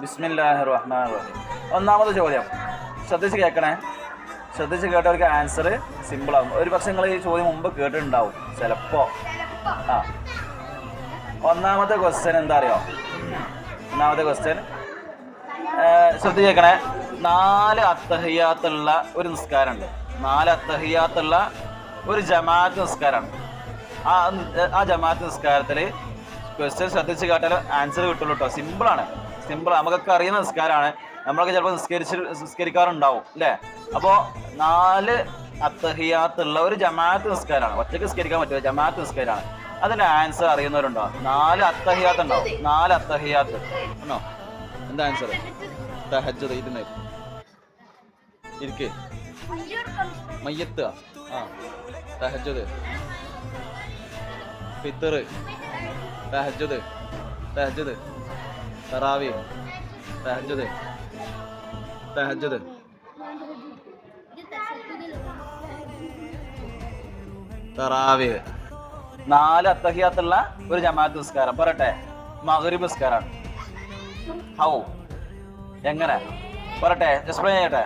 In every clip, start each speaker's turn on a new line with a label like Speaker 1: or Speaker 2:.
Speaker 1: ബിസ്മില്ലാഹി റഹ്മാൻ റഹീം ഒന്നാമത് ചോദ്യം. ശ്രദ്ധിച്ച് കേൾക്കണേ. ശ്രദ്ധിച്ച് കേട്ടവർക്ക് ആൻസർ സിമ്പിൾ ആകും ഒരു പക്ഷെ നിങ്ങൾ ഈ ചോദ്യം മുമ്പ് കേട്ടിട്ടുണ്ടാവും. ചിലപ്പോ. ആ. ഒന്നാമത്തെ ക്വസ്റ്റ്യൻ എന്താ അറിയോ ഒന്നാമത്തെ ക്വസ്റ്റ്യൻ ശ്രദ്ധിച്ച് കേൾക്കണേ. നാല് അത്തഹിയാത്തുള്ള ഒരു നിസ്കാരമുണ്ട്. നാല് അത്തഹിയാത്തുള്ള ഒരു ജമാഅത്ത് നിസ്കാരമാണ്. ആ ആ ജമാഅത്ത് നിസ്കാരത്തിൽ ക്വസ്റ്റ്യൻ ശ്രദ്ധിച്ച് കേട്ടാൽ ആൻസർ കിട്ടുള്ളൂ കേട്ടോ സിമ്പിളാണ് സിമ്പിൾ നമുക്കൊക്കെ അറിയുന്ന നിസ്കാരമാണ്. നമ്മളൊക്കെ ചിലപ്പോൾ നിസ്കരിച്ച് നിസ്കരിക്കാറുണ്ടാവും അല്ലേ? അപ്പോൾ നാല് അത്തഹിയാത്തുള്ള ഒരു ജമാഅത്ത് നിസ്കാരമാണ്. ഒറ്റയ്ക്ക് നിസ്കരിക്കാൻ പറ്റുമോ ജമാഅത്ത് നിസ്കാരമാണ്. അതിന്റെ ആൻസർ അറിയുന്നവരുണ്ടോ? നാല് അത്തഹിയാത്ത് ഉണ്ടാവും നാല് അത്തഹിയാത്ത്. ആണോ എന്താ ആൻസർ തഹജ്ജുദ് ഇരുന്ന് മയ്യത്ത്. ആ. തഹജ്ജുദ്. ഫിത്തർ തഹജത് തഹജ്ജുദ്. തറാവി തഹജ്ജുദ് തഹജ്ജുദ്. തറാവി. നാല് അത്തഹിയാത്തുള്ള ഒരു ജമാഅത്ത് നിസ്കാരം. പറട്ടെ മഗ്രിബ് നിസ്കാരാണ്. ഹൗ. എങ്ങനെ? പറട്ടെ എക്സ്പ്ലെയിൻ ചെയ്യട്ടെ.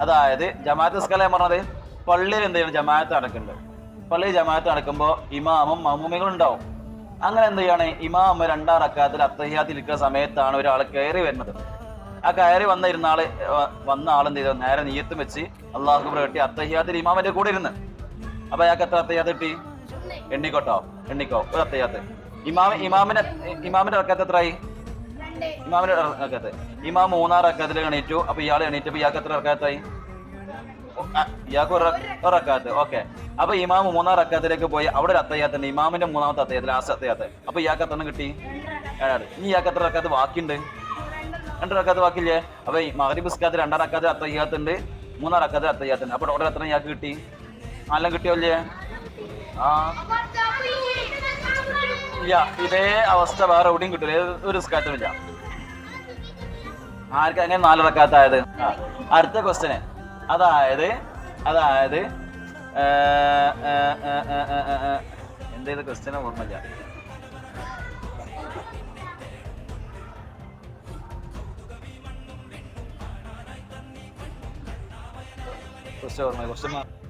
Speaker 1: അതായത് ജമാഅത്ത് നിസ്കാരം ഞാൻ പറഞ്ഞത് പള്ളിയിൽ എന്ത് ചെയ്യണം ജമാഅത്ത് നടക്കുന്നുണ്ട്. പള്ളിയിൽ ജമാഅത്ത് നടക്കുമ്പോൾ ഇമാമും മമ്മൂമികളും ഉണ്ടാവും. അങ്ങനെ എന്ത് ചെയ്യാണ്? ഇമാമ രണ്ടാം റക്കാത്തിൽ അത്തഹ്യാത്തിൽ ഇരിക്കുന്ന സമയത്താണ് ഒരാൾ കയറി വരുന്നത്. ആ കയറി വന്നിരുന്ന ആൾ വന്ന ആൾ എന്ത് ചെയ്തു? നേരെ നീയത്തും വെച്ച് അള്ളാഹു കെട്ടി അത്തഹ്യാത്തിൽ ഇമാമന്റെ കൂടെ ഇരുന്ന്. അപ്പൊ അയാൾക്ക് എത്ര അത്തഹിയാത്ത് കിട്ടി? എണ്ണിക്കോട്ടോ? എണ്ണിക്കോ? ഒരു അത്തഹിയാത്ത്. ഇമാമ ഇമാമിന്റെ ഇമാമിന്റെ റക്കാത്ത് എത്രയായി ഇമാമിന്റെ റക്കാത്ത്. ഇമാം മൂന്നാം റക്കാത്തിൽ എണീറ്റു. അപ്പൊ ഇയാൾ എണീറ്റപ്പോ ഇയാൾക്ക് എത്ര റക്കാത്തായി? ഇയാൾക്ക് റക്കാത്ത്. ഓക്കെ. അപ്പൊ ഇമാം മൂന്നാം റക്കാത്തിലേക്ക് പോയി. അവിടെ ഒരു അത്തയ്യാത്തുണ്ട്. ഇമാമിന്റെ മൂന്നാമത്തെ അത്തയ്യാത്ത് ലാസ്റ്റ് അത്തയ്യാത്ത്. അപ്പൊ ഇയാൾക്ക് എത്ര കിട്ടി? ഏഴാണ് ഇനി ഇയാൾക്ക് എത്ര റക്കാത്ത് ബാക്കിയുണ്ട്? രണ്ട് റക്കാത്ത് ബാക്കിയില്ലേ? അപ്പൊ ഈ മകരി സ്കാത്ത് രണ്ടാം റക്കാത്ത് അത്തയ്യാത്തുണ്ട്. മൂന്നാം റക്കാത്ത് അത്തയ്യാത്തുണ്ട്. അപ്പൊ ടോട്ടൽ എത്ര ഇയാൾക്ക് കിട്ടി? നാലെല്ലാം കിട്ടിയോ ഇല്ലേ? ആ. ഇല്ല. ഇതേ അവസ്ഥ വേറെ എവിടെയും കിട്ടില്ല ഒരു സ്കാത്തും ഇല്ല. ആർക്കങ്ങനെ നാല് റക്കാത്തായത്? ആ. അടുത്ത ക്വസ്റ്റ്യന് അതായത് അതായത് ഏ, ഏ, ഏ, ഏ, ഏ, ഏ, ഏ. എന്താ ഇത് ക്വസ്റ്റ്യൻ ഓർമ്മയില്ല. ക്വസ്റ്റ്യൻ ഓർമ്മ ക്വസ്റ്റ്യൻ